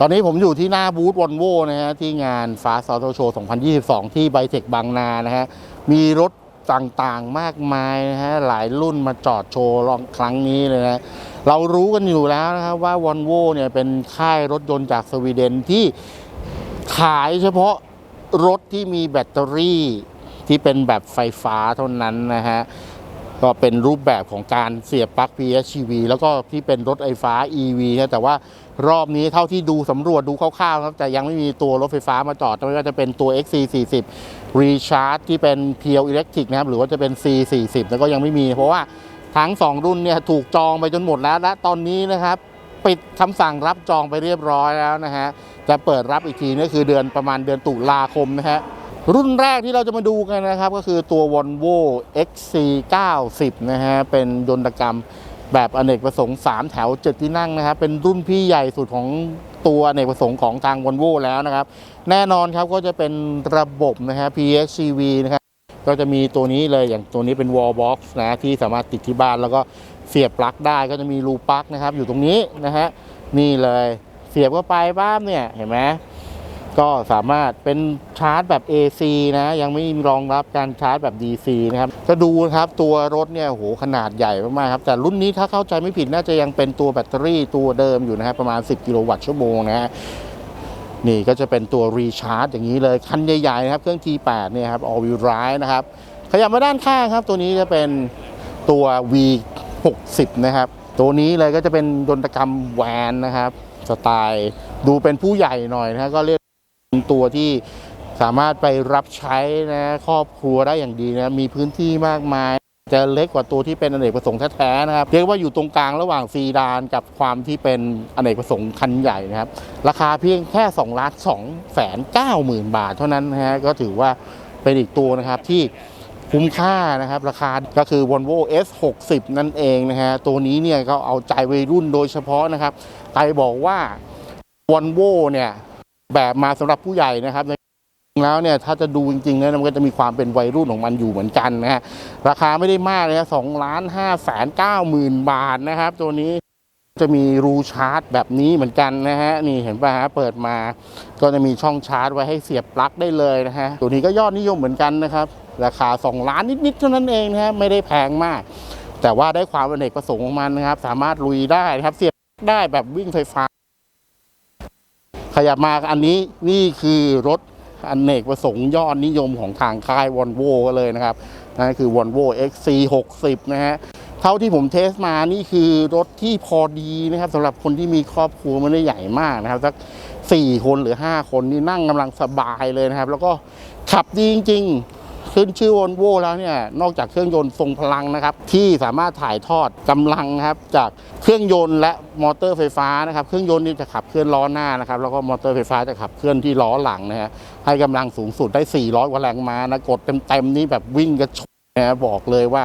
ตอนนี้ผมอยู่ที่หน้าบูธวอลโวนะฮะที่งานฟาส a อ t o โชว์ 2022 ที่ไบเทคบางนานะฮะมีรถต่างๆมากมายนะฮะหลายรุ่นมาจอดโชว์ลองครั้งนี้เลยนะเรารู้กันอยู่แล้วนะครับว่าวอลโวเนี่ยเป็นค่ายรถยนต์จากสวีเดนที่ขายเฉพาะรถที่มีแบตเตอรี่ที่เป็นแบบไฟฟ้าเท่านั้นนะฮะ ก็เป็นรูปแบบของการเสียบปลั๊ก PHEV แล้วก็ที่เป็นรถไฟฟ้า EV นะแต่ว่ารอบนี้เท่าที่ดูสำรวจดูคร่าวๆครับแต่ยังไม่มีตัวรถไฟฟ้ามาจอดไม่ว่าจะเป็นตัว XC40 Recharge ที่เป็น p l Electric นะครับหรือว่าจะเป็น C40 แล้วก็ยังไม่มี เพราะว่าทั้ง 2 รุ่นเนี่ยถูกจองไปจนหมดแล้วและตอนนี้นะครับปิดคำสั่งรับจองไปเรียบร้อยแล้วนะฮะจะเปิดรับอีกทีก็คือเดือนประมาณเดือนตุลาคมนะฮะ รุ่นแรกที่เราจะมาดูกันนะครับ ก็คือตัว Volvo XC90 นะฮะ เป็นยนตกรรมแบบอเนกประสงค์ 3 แถว 7 ที่นั่งนะครับ เป็นรุ่นพี่ใหญ่สุดของตัวอเนกประสงค์ของทาง Volvo แล้วนะครับ แน่นอนครับก็จะเป็นระบบนะฮะ PHEV นะครับก็จะมีตัวนี้เลยอย่างตัวนี้เป็น wall box นะที่สามารถติดที่บ้านแล้วก็เสียบปลั๊กได้ก็จะมีรูปลั๊กนะครับ อยู่ตรงนี้นะฮะนี่เลยเสียบเข้าไปบ้ามเนี่ยเห็นไหม ก็สามารถเป็นชาร์จแบบ AC นะ ยังไม่รองรับการชาร์จแบบ DC นะครับก็ดูนะครับตัวรถเนี่ยโหขนาดใหญ่มากๆครับ แต่รุ่นนี้ถ้าเข้าใจไม่ผิดน่าจะยังเป็นตัวแบตเตอรี่ตัวเดิมอยู่นะฮะประมาณ 10 กิโลวัตต์ชั่วโมงนะฮะนี่ก็จะเป็นตัวรีชาร์จอย่างนี้เลย คันใหญ่ๆนะครับ เครื่อง T8 เนี่ยครับ all wheel drive นะครับ ขยับมาด้านข้างครับ ตัวนี้จะเป็นตัว V60 นะครับ ตัวนี้เลยก็จะเป็นยนตกรรมแวนนะครับ สไตล์ดูเป็นผู้ใหญ่หน่อยนะก็เรียก ตัวที่สามารถไปรับใช้นะครอบครัวได้อย่างดีนะมีพื้นที่มากมาย จะเล็กกว่าตัวที่เป็นอเนกประสงค์แท้ๆนะครับเรียกว่าอยู่ตรงกลางระหว่างซีดานกับความที่เป็นอเนกประสงค์คันใหญ่นะครับ ราคาเพียงแค่2ล้าน2แสน9หมื่นบาทเท่านั้นนะฮะก็ถือว่าเป็นอีกตัวนะครับที่คุ้มค่านะครับ ราคาก็คือ Volvo S60 นั่นเองนะฮะตัวนี้เนี่ยก็เอาใจวัยรุ่นโดยเฉพาะนะครับใครบอกว่า Volvo เนี่ย แบบมาสำหรับผู้ใหญ่นะครับแล้วเนี่ยถ้าจะดูจริงๆเนี่ยมันก็จะมีความเป็นวัยรุ่นของมันอยู่เหมือนกันนะฮะราคาไม่ได้มากเลยสองล้านห้าแสนเก้าหมื่นบาทนะครับ ตัวนี้จะมีรูชาร์จแบบนี้เหมือนกันนะฮะนี่เห็นป่ะฮะเปิดมา ก็จะมีช่องชาร์จไว้ให้เสียบปลั๊กได้เลยนะฮะตัวนี้ก็ยอดนิยมเหมือนกันนะครับราคา 2 ล้านนิดๆเท่านั้นเองนะฮะไม่ได้แพงมาก แต่ว่าได้ความอเนกประสงค์ของมันนะครับ สามารถลุยได้นะครับเสียบได้แบบวิ่งไฟฟ้า ขยับมาอันนี้นี่คือรถอเนกประสงค์ยอดนิยมของทางค่ายวอลโวก็เลยนะครับนั่นคือวอลโว XC60 นะฮะเท่าที่ผมเทสมานี่คือรถที่พอดีนะครับสำหรับคนที่มีครอบครัวไม่ได้ใหญ่มากนะครับสัก4คนหรือ 5 คนนี่นั่งกำลังสบายเลยนะครับ แล้วก็ขับดีจริง ๆ ขึ้นชื่อวอลโวแล้วเนี่ยนอกจากเครื่องยนต์ทรงพลังนะครับ ที่สามารถถ่ายทอดกำลังนะครับจากเครื่องยนต์และมอเตอร์ไฟฟ้านะครับ เครื่องยนต์นี่จะขับเคลื่อนล้อหน้านะครับ แล้วก็มอเตอร์ไฟฟ้าจะขับเคลื่อนที่ล้อหลังนะฮะให้กำลังสูงสุดได้ 400กว่าแรงม้านะกดเต็มๆนี่แบบวิ่งกระชกนะบอกเลยว่า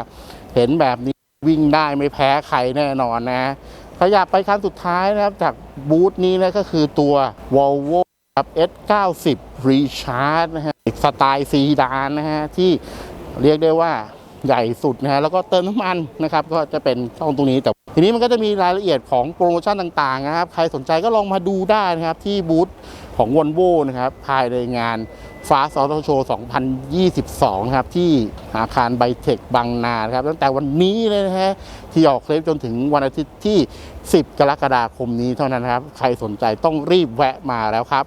เห็นแบบนี้วิ่งได้ไม่แพ้ใครแน่นอนนะ ขยับไปคันสุดท้ายนะครับ จากบูธนี้นะก็คือตัว Volvo ครับ S90 Recharge นะฮะ สไตล์ซีดานนะฮะที่เรียกได้ว่าใหญ่สุดนะฮะแล้วก็เติมน้ำมันนะครับก็จะเป็นช่องตรงนี้แต่ ทีนี้มันก็จะมีรายละเอียดของโปรโมชั่นต่างๆนะครับ ใครสนใจก็ลองมาดูได้นะครับ ที่บูธของ Volvo นะครับภายในงาน Fast Auto Show 2022 นะครับ ที่อาคารไบเทคบางนานครับ ตั้งแต่วันนี้เลยนะฮะที่ออกคลิปจนถึงวันอาทิตย์ที่ 10 กรกฎาคมนี้เท่านั้นครับ ใครสนใจต้องรีบแวะมาแล้วครับ